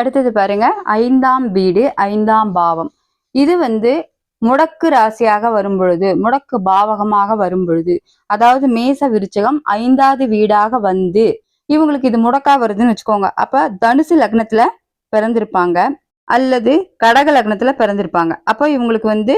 அடுத்தது பாருங்க ஐந்தாம் வீடு ஐந்தாம் பாவம். இது வந்து முடக்கு ராசியாக வரும் பொழுது முடக்கு பாவகமாக வரும் பொழுது அதாவது மேச விருச்சகம் ஐந்தாவது வீடாக வந்து இவங்களுக்கு இது முடக்கா வருதுன்னு வச்சுக்கோங்க. அப்ப தனுசு லக்னத்துல பிறந்திருப்பாங்க அல்லது கடக லக்னத்துல பிறந்திருப்பாங்க. அப்போ இவங்களுக்கு வந்து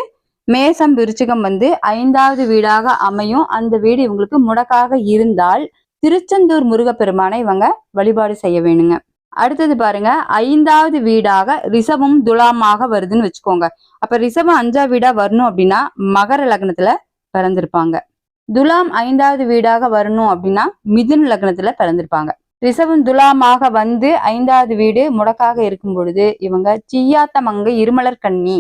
மேசம் விருச்சிகம் வந்து ஐந்தாவது வீடாக அமையும். அந்த வீடு இவங்களுக்கு முடக்காக இருந்தால் திருச்செந்தூர் முருகப்பெருமானை இவங்க வழிபாடு செய்ய வேணுங்க. அடுத்தது பாருங்க ஐந்தாவது வீடாக ரிஷபம் துலாமாக வருதுன்னு வச்சுக்கோங்க. அப்ப ரிஷபம் அஞ்சா வீடா வரணும் அப்படின்னா மகர லக்னத்துல பிறந்திருப்பாங்க. துலாம் ஐந்தாவது வீடாக வரணும் அப்படின்னா மிதுன் லக்னத்துல பிறந்திருப்பாங்க. ரிஷபம் துலாமாக வந்து ஐந்தாவது வீடு முடக்காக இருக்கும் பொழுது இவங்க சியாத்தமங்க இருமலர் கன்னி.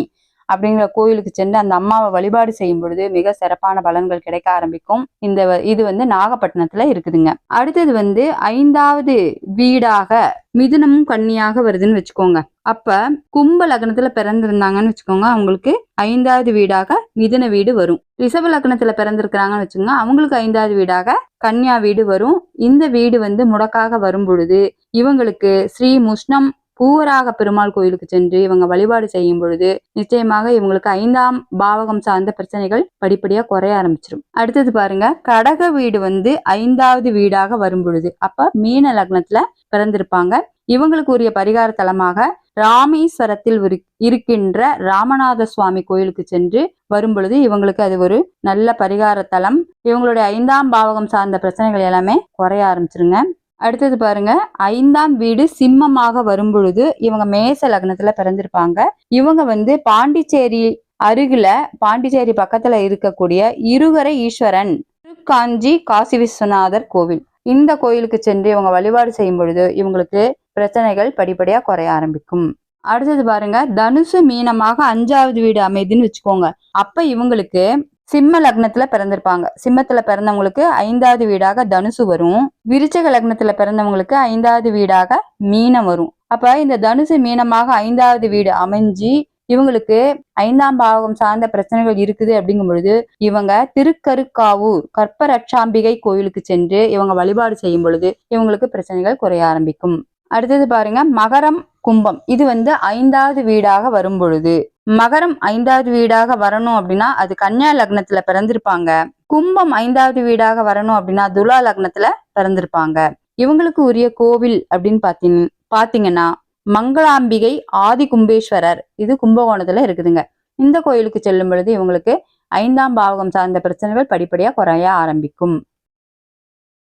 அப்படிங்கிற கோயிலுக்கு சென்று அந்த அம்மாவை வழிபாடு செய்யும் பொழுது மிக சிறப்பான பலன்கள் கிடைக்க ஆரம்பிக்கும். இந்த வ- இது வந்து நாகப்பட்டினத்துல இருக்குதுங்க. அடுத்தது வந்து ஐந்தாவது வீடாக மிதுனமும் கன்னியாக வருதுன்னு வச்சுக்கோங்க. அப்ப கும்ப லக்னத்துல பிறந்திருந்தாங்கன்னு வச்சுக்கோங்க அவங்களுக்கு ஐந்தாவது வீடாக மிதுன வீடு வரும். ரிஷப லக்னத்துல பிறந்திருக்கிறாங்கன்னு வச்சுக்கோங்க அவங்களுக்கு ஐந்தாவது வீடாக கன்னியா வீடு வரும். இந்த வீடு வந்து முடக்காக வரும் பொழுது இவங்களுக்கு ஸ்ரீ முஷ்ணம் பூவராக பெருமாள் கோயிலுக்கு சென்று இவங்க வழிபாடு செய்யும் பொழுது நிச்சயமாக இவங்களுக்கு ஐந்தாம் பாவகம் சார்ந்த பிரச்சனைகள் படிப்படியா குறைய ஆரம்பிச்சிடும் அடுத்தது பாருங்க கடக வீடு வந்து ஐந்தாவது வீடாக வரும் பொழுது அப்ப மீன லக்னத்துல பிறந்திருப்பாங்க. இவங்களுக்கு உரிய பரிகார தலமாக ராமேஸ்வரத்தில் ஒரு- இருக்கின்ற ராமநாத சுவாமி கோயிலுக்கு சென்று வரும் பொழுது இவங்களுக்கு அது ஒரு நல்ல பரிகார தலம். இவங்களுடைய ஐந்தாம் பாவகம் சார்ந்த பிரச்சனைகள் எல்லாமே குறைய ஆரம்பிச்சிருங்க. அடுத்தது பாருங்க ஐந்தாம் வீடு சிம்மமாக வரும் பொழுது இவங்க மேச லக்னத்துல பிறந்திருப்பாங்க. இவங்க வந்து பாண்டிச்சேரி அருகில பாண்டிச்சேரி பக்கத்துல இருக்கக்கூடிய இருகரை ஈஸ்வரன் திருக்காஞ்சி காசி விஸ்வநாதர் கோவில். இந்த கோயிலுக்கு சென்று இவங்க வழிபாடு செய்யும் பொழுது இவங்களுக்கு பிரச்சனைகள் படிப்படியா குறைய ஆரம்பிக்கும். அடுத்தது பாருங்க தனுசு மீனமாக அஞ்சாவது வீடு அமைதுன்னு வச்சுக்கோங்க. அப்ப இவங்களுக்கு சிம்ம லக்னத்துல பிறந்திருப்பாங்க. சிம்மத்துல பிறந்தவங்களுக்கு ஐந்தாவது வீடாக தனுசு வரும். விருச்சக லக்னத்துல பிறந்தவங்களுக்கு ஐந்தாவது வீடாக மீனம் வரும். அப்ப இந்த தனுசு மீனமாக ஐந்தாவது வீடு அமைஞ்சு இவங்களுக்கு ஐந்தாம் பாவகம் சார்ந்த பிரச்சனைகள் இருக்குது அப்படிங்கும் பொழுது இவங்க திருக்கருக்காவூர் கற்பரட்சாம்பிகை கோயிலுக்கு சென்று இவங்க வழிபாடு செய்யும் பொழுது இவங்களுக்கு பிரச்சனைகள் குறைய ஆரம்பிக்கும். அடுத்தது பாருங்க மகரம் கும்பம். இது வந்து ஐந்தாவது வீடாக வரும் பொழுது மகரம் ஐந்தாவது வீடாக வரணும் அப்படின்னா அது கன்னியா லக்னத்துல பிறந்திருப்பாங்க. கும்பம் ஐந்தாவது வீடாக வரணும் அப்படின்னா துலா லக்னத்துல பிறந்திருப்பாங்க. இவங்களுக்கு உரிய கோவில் அப்படின்னு பாத்தீங்க பாத்தீங்கன்னா மங்களாம்பிகை ஆதி கும்பேஸ்வரர். இது கும்பகோணத்துல இருக்குதுங்க. இந்த கோயிலுக்கு செல்லும் பொழுது இவங்களுக்கு ஐந்தாம் பாவகம் சார்ந்த பிரச்சனைகள் படிப்படியா குறைய ஆரம்பிக்கும்.